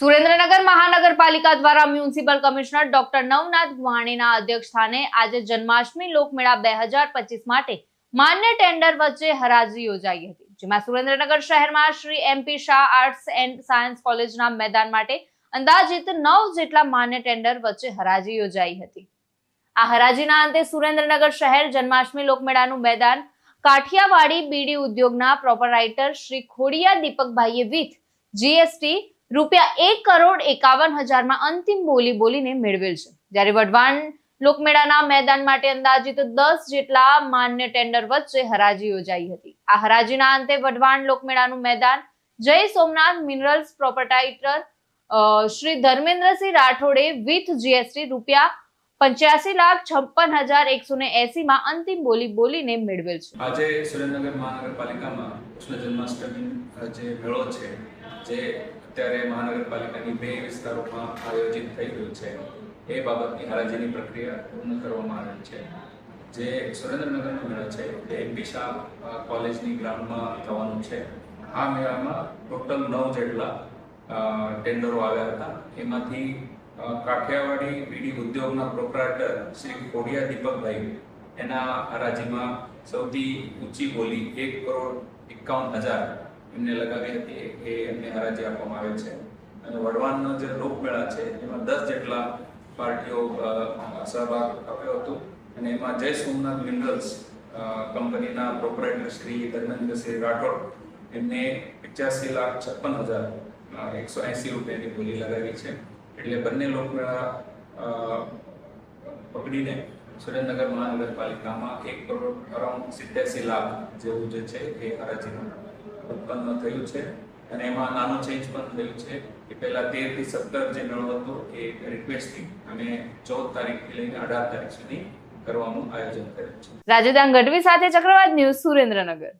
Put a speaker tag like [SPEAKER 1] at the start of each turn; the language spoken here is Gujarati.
[SPEAKER 1] સુરેન્દ્રનગર મહાનગરપાલિકા દ્વારા મ્યુનિસિપલ કમિશનર ડોક્ટર નવનાથ વાણીના અધ્યક્ષસ્થાને આજે જન્માષ્ટમી લોકમેળા બે માટે માન્ય ટેન્ડર વચ્ચે હરાજી યોજાઈ હતી, જેમાં સુરેન્દ્રનગર શહેરમાં Shri M P Shah arts and science કોલેજના મેદાન માટે અંદાજિત નવ જેટલા માન્ય ટેન્ડર વચ્ચે હરાજી યોજાઈ હતી. આ હરાજીના અંતે સુરેન્દ્રનગર શહેર જન્માષ્ટમી લોકમેળાનું મેદાન કાઠિયાવાડી બીડી ઉદ્યોગના પ્રોપરાઇટર શ્રી ખોડિયા દીપકભાઈએ વિથ જીએસટી રૂપિયા એક કરોડ એકાવન હજારમાં અંતિમ બોલી બોલીને મેળવેલ છે. જ્યારે વઢવાણ લોકમેળાના મેદાન માટે અંદાજિત દસ જેટલા માન્ય ટેન્ડર વચ્ચે હરાજી યોજાઈ હતી. આ હરાજીના અંતે વઢવાણ લોકમેળાનું મેદાન જય સોમનાથ મિનરલ્સ પ્રોપર્ટાઇટર શ્રી ધર્મેન્દ્રસિંહ રાઠોડે વિથ જીએસટી રૂપિયા પંચ્યાસી લાખ છપ્પન હજાર એકસો ને એસી માં અંતિમ બોલી બોલીને મેળવેલ છે.
[SPEAKER 2] આજે સુરેન્દ્રનગર મહાનગરપાલિકામાં કૃષ્ણ જન્માષ્ટમી જે મેળો છે, જે અત્યારે મહાનગરપાલિકાની બે વિસ્તારોમાં આયોજિત થઈ રહ્યું છે, એ બાબતની હરાજીની પ્રક્રિયા પૂર્ણ કરવામાં આવેલ છે. જે સુરેન્દ્રનગરનો મેળો છે, એ એમપી શાહ કોલેજની ગ્રાઉન્ડમાં થવાનું છે. આ મેળામાં ટોટલ નવ જેટલા ટેન્ડરો આવ્યા હતા. એમાંથી કાઠિયાવાડી બીડી ઉદ્યોગના પ્રોપરાઇટર શ્રી કોડિયા દીપકભાઈ. એના હરાજીમાં સૌથી ઊંચી બોલી એક કરોડ એકાવન હજાર એમને લગાવી હતી. એ એમને હરાજી આપવામાં આવે છે. અને વડવાનનો જે લોકમેળા છે, એમાં દસ જેટલા પાર્ટીઓ સહભાગ આપ્યો હતો. અને એમાં જય સોમનાથ મિનરલ્સ કંપનીના પ્રોપરાઇટર શ્રી ધર્મેન્દ્રસિંહ રાઠોડ, એમને પચાસી લાખ છપ્પન હજાર એકસો એંસી રૂપિયાની બોલી લગાવી છે. એટલે બંને લોકમેળા પકડીને સુરેન્દ્રનગર મહાનગરપાલિકામાં એક કરોડ અરાઉન્ડ સિત્યાસી લાખ જેવું જે છે એ હરાજીનું ઉત્પન્ન થયું છે. અને એમાં નાનું ચેન્જ પણ થયું છે કે પહેલા તેરથી સત્તર જે મેળો હતો એ રિક્વેસ્ટથી અને ચૌદ તારીખથી લઈને અઢાર તારીખ સુધી કરવાનું આયોજન કર્યું છે.
[SPEAKER 1] રાજેદાન ગઢવી સાથે ચક્રવાત ન્યૂઝ સુરેન્દ્રનગર.